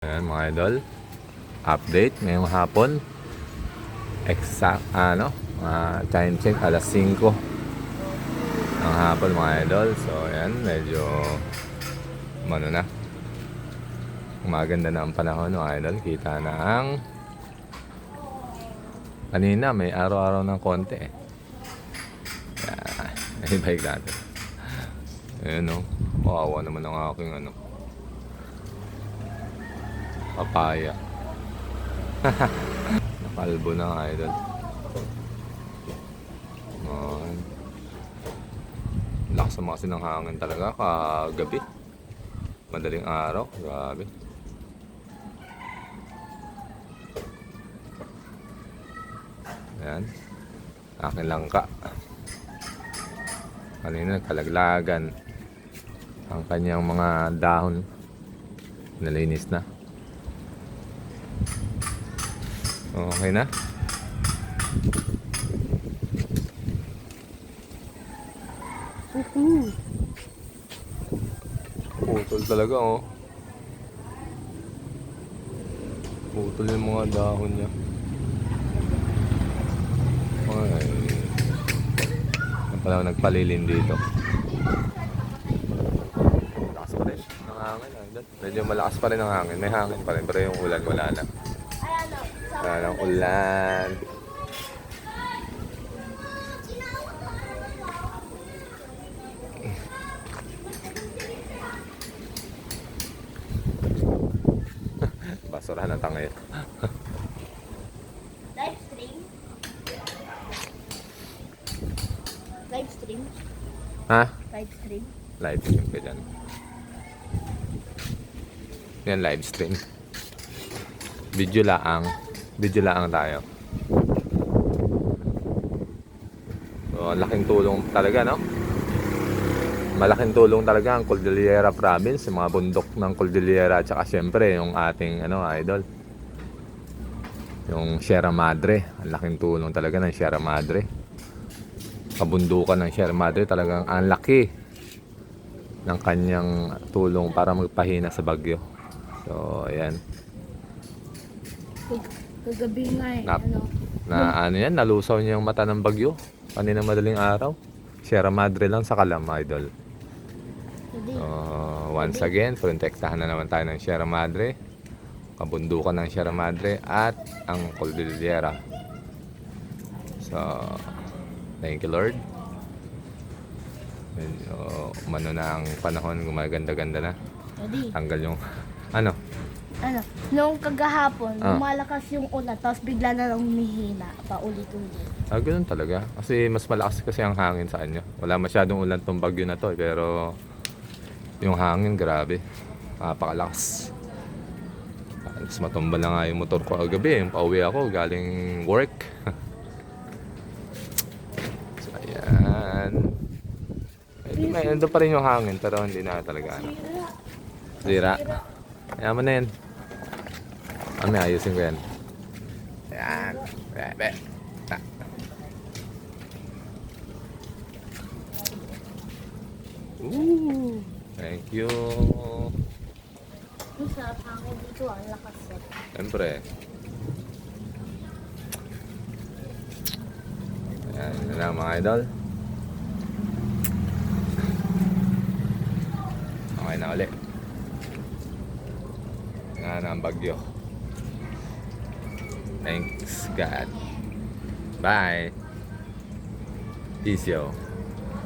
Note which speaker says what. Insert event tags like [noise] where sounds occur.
Speaker 1: Ayan mga idol. Update ngayong hapon. Exact, ano, uh, time check alas 5 ng hapon mga idol. So ayan, medyo ano na. Maganda na ang panahon mga idol. Kita na ang kanina may araw-araw ng konti eh. Yan. [laughs] Ibalik natin. Ayan o. Kawawa naman ang aking ano. Papaya. [laughs] Nakalbo na nga, idol. Ayan. Lakas naman kasi ng hangin talaga kagabi. Madaling araw. Grabe. Ayan. Akin lang ka. Kanina kalaglagan. Ang kanyang mga dahon. Nalinis na. Okay na?
Speaker 2: Uhu.
Speaker 1: Putol talaga oh. Putol yung mga dahon niya. Ay. Yan pala nagpalilim dito. Malakas pa rin ang hangin. ah. Medyo malakas pa rin ang hangin. May hangin pa rin. Pero yung ulan wala na. Wala ng ulan. [laughs] Basurahan ng tangay. [laughs]
Speaker 2: Live stream. Live stream.
Speaker 1: Ha?
Speaker 2: Live stream.
Speaker 1: Live stream ka dyan. Yan live stream. Video laang. Video laang tayo. So, laking tulong talaga, no? Malaking tulong talaga ang Cordillera Province, yung mga bundok ng Cordillera at saka syempre yung ating ano, idol. Yung Sierra Madre. Ang laking tulong talaga ng Sierra Madre. Kabundukan ng Sierra Madre talagang ang laki ng kanyang tulong para magpahina sa bagyo. So, ayan.
Speaker 2: Kag- Kagabi nga eh.
Speaker 1: Nap-
Speaker 2: Ano?
Speaker 1: Na ano yan, nalusaw niya yung mata ng bagyo. Kanina madaling araw. Sierra Madre lang sa Kalam, idol. So, once again, protektahan na naman tayo ng Sierra Madre. Kabundukan ng Sierra Madre at ang Cordillera. So, thank you Lord. Medyo umano na ang panahon, gumaganda-ganda na. Tanggal yung, [laughs] ano,
Speaker 2: Ano? Nung kagahapon,
Speaker 1: Ah.
Speaker 2: lumalakas yung ulan, tapos bigla na lang humihina, paulit-ulit.
Speaker 1: Ah, ganun talaga. Kasi mas malakas kasi ang hangin sa kanya. Wala masyadong ulan tong bagyo na to. eh, Pero yung hangin, grabe. Napakalakas. Tapos matumba na nga yung motor ko kagabi. Yung pauwi ako galing work. [laughs] so, ayan. Eh, may, nandun pa rin yung hangin pero hindi na talaga. Ano. Zira. Kaya mo na yan. Ano, ayusin ko yan. Ayan. Bebe. Ah. Ooh, thank you.
Speaker 2: Yung sarap hangin dito, ang lakas eh.
Speaker 1: Siyempre. Yun na lang mga idol. Okay na ulit. Nga na ang bagyo. Thanks God. Bye. Peace yo.